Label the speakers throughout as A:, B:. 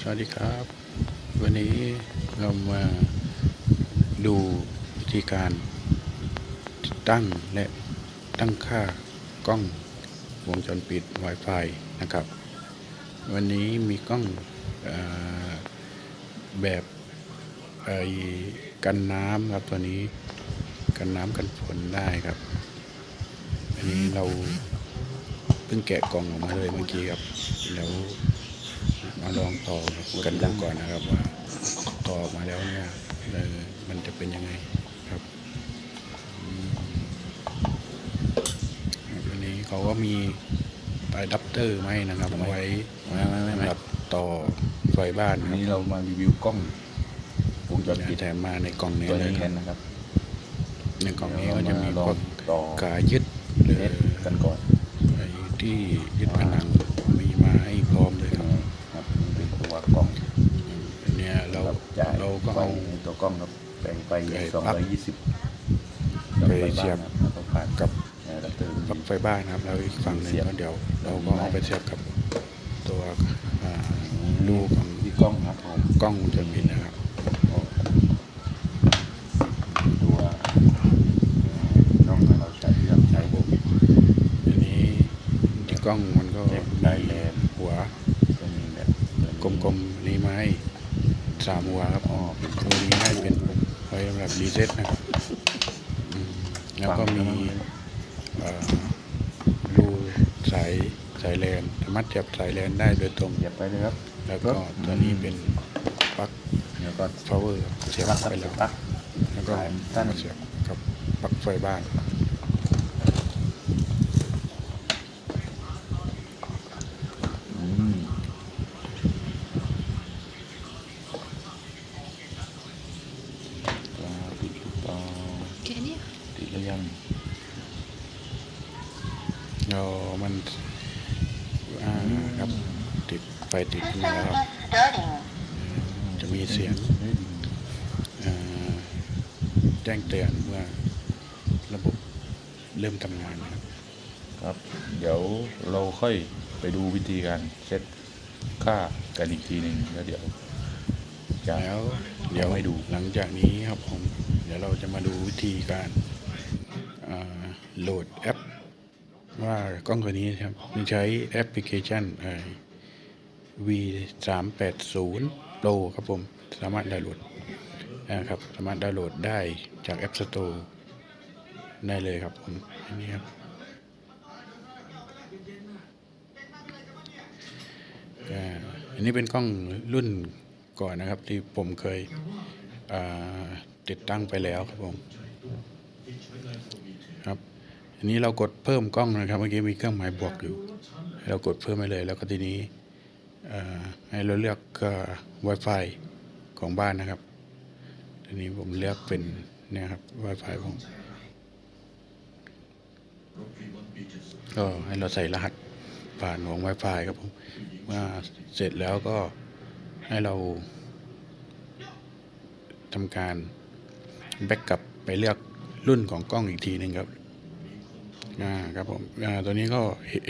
A: สวัสดีครับ วันนี้เรามาดูวิธีการตั้งและตั้งค่ากล้องวงจรปิด Wi-Fi นะครับ วันนี้มีกล้องอแบบไอ้กันน้ำครับตัวนี้กันน้ำกันฝนได้ครับ อันนี้เราเพิ่งแกะกล่องออกมาเลยเมื่อกี้ครับแล้ว มาลองต่อกันดูก่อนนะครับว่าต่อออกมาแล้วเนี่ยเออมันจะเป็นยังไงครับอืมอันนี้เขาก็มีอะแดัปเตอร์ไหมาให้นะครับเอาไว้
B: ไม่ไม่ไม่ไม่
A: สำหรับต่อไฟบ้าน
B: วัน
A: ครับ
B: นี้เรามารีวิวกล้องวงจรปิด
A: แถมมาในกล่องนี้
B: ตัว
A: เลย
B: นี้
A: ค
B: กั
A: รับ
B: นนะครับ
A: ในกล่องนี้ก็จะมี
B: ล
A: พ
B: อ
A: ว
B: ง
A: ก
B: ต่อกา
A: ยึดหรือ
B: เน็ตกันก่อน
A: ไอ้ที่ยึดผนังมีมาให้พร้อมเลยครับ
B: ครับนี่เป็นตัวกล้อง
A: อันเนี้ยเรา
B: รับจ่าย
A: เราก็
B: ไฟ
A: เอา
B: ในตัวกล้องครับแปลงไฟ
A: ไอ้
B: สอง
A: ปลั๊
B: ร้อยยี่สิบ
A: ไปเสียบ
B: ต้องผ่าน
A: กับ
B: อะแดัปเตอร์
A: ปลั๊กไฟบ้านนะครับ แล้วอีกฝั่งหนึ่ง
B: เสียบ
A: ก็เดี๋ยว เราก็เอาไปเสียบกับตัวอ่าลูกของ
B: ที่กล้องครับผม
A: กล้องวงจรปิดนะครับ
B: ตัวน้องให้เราใช้ที่เราใช้ผม
A: อันนี้ที่กล้องมันก็
B: เก็บได้
A: มี
B: แล้ว
A: หัว
B: จะมีแบบ
A: กลมๆนี้ไม้ สามหัวครับ
B: อ๋อเป็น
A: ตัวนี้ให้เป็นไว้สำหรับรีเซ็ตนะครับอืมแล้วก็มีเอ่อรูสายสายแลนสามารถจับสายแลนได้โดยตรง
B: เหยียบไปเลยครับ
A: แล้วก็ตัวนี้เป็นปลั๊ก
B: แล้วก็
A: power เสียบ
B: ปลั๊ก
A: ไปแล้ว
B: ปลั๊ก
A: แล้วก็
B: สายสั้น
A: มาเสียบกับปลั๊กไฟบ้าน
B: อืมตัวติดหรือเปล่า
C: Kayaknya
B: ติดหรือยัง
A: เรามันอ่าครับติดไฟติดขึ้นมาแล้วครับจะมีเสียง
B: ฮ้ดี
A: เอ่อแจ้งเตือนเมื่อระบบเริ่มทำงานนะครับ
B: ครับ เดี๋ยวเราค่อยไปดูวิธีการเซตค่ากันอีกทีหนึ่งแล้วเดี๋ยวจะ
A: แล้วเดี๋ยว
B: เอาให้ดู
A: หลังจากนี้ครับผม เดี๋ยวเราจะมาดูวิธีการอ่าโหลดแอป ว่ากล้องตัวนี้ครับมันใช้แอปพลิเคชันเอ่อ V 3 8 0 Pro ครับผม สามารถดาวน์โหลดนะครับ สามารถดาวน์โหลดได้จาก App Store ได้เลยครับผมอันนี้ครับอันนี้เป็นกล้องรุ่นก่อนนะครับ ที่ผมเคยติดตั้งไปแล้วครับผม นี้เรากดเพิ่มกล้องนะครับ เมื่อกี้มีเครื่องหมายบวกอยู่ เรากดเพิ่มไปเลย แล้วก็ทีนี้ให้เราเลือกก็ Wi-Fi ของบ้านนะครับ ทีนี้ผมเลือกเป็นเนี่ยครับ Wi-Fi ผมก็ให้เราใส่รหัสผ่านของ Wi-Fi ครับผมเมื่อเสร็จแล้วก็ให้เราทำการแบ็กกลับไปเลือกรุ่นของกล้องอีกทีหนึ่งครับ อ่าครับผมอ่าตัวนี้ก็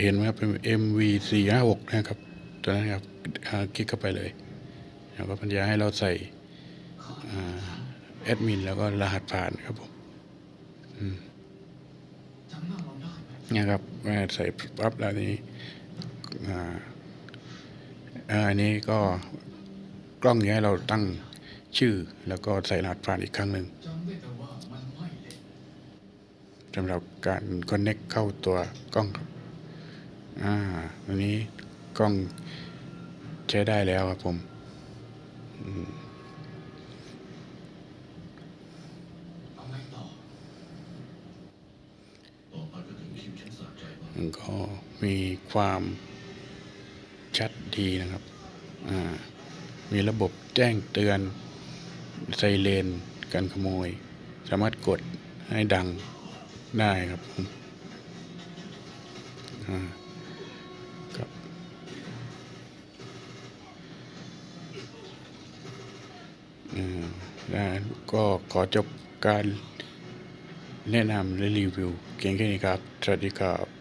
A: เห็นไหมครับเป็น MV 4 5 6นะครับ ตัวนั้นครับคลิกเข้าไปเลยแล้วก็ปัญญาให้เราใส่แอดมินแล้วก็รหัสผ่านครับผมอืมเนี่ยครับอ่ใส่ปั๊บแล้วนี้อันนี้ก็กล้องนี้ให้เราตั้งชื่อแล้วก็ใส่รหัสผ่านอีกครั้งหนึ่ง สำหรับการ Connect เข้าตัวกล้องครับอ่าอันนี้กล้องใช้ได้แล้วครับผมอืมมันก็มีความชัดดีนะครับอ่ามีระบบแจ้งเตือนไซเรนการขโมย สามารถกดให้ดัง ได้ครับผมอ่าครับอืมแล้ก็ขอจบการแนะนำและรีวิวเก่งแค่นี้ครับ สวัสดีครับ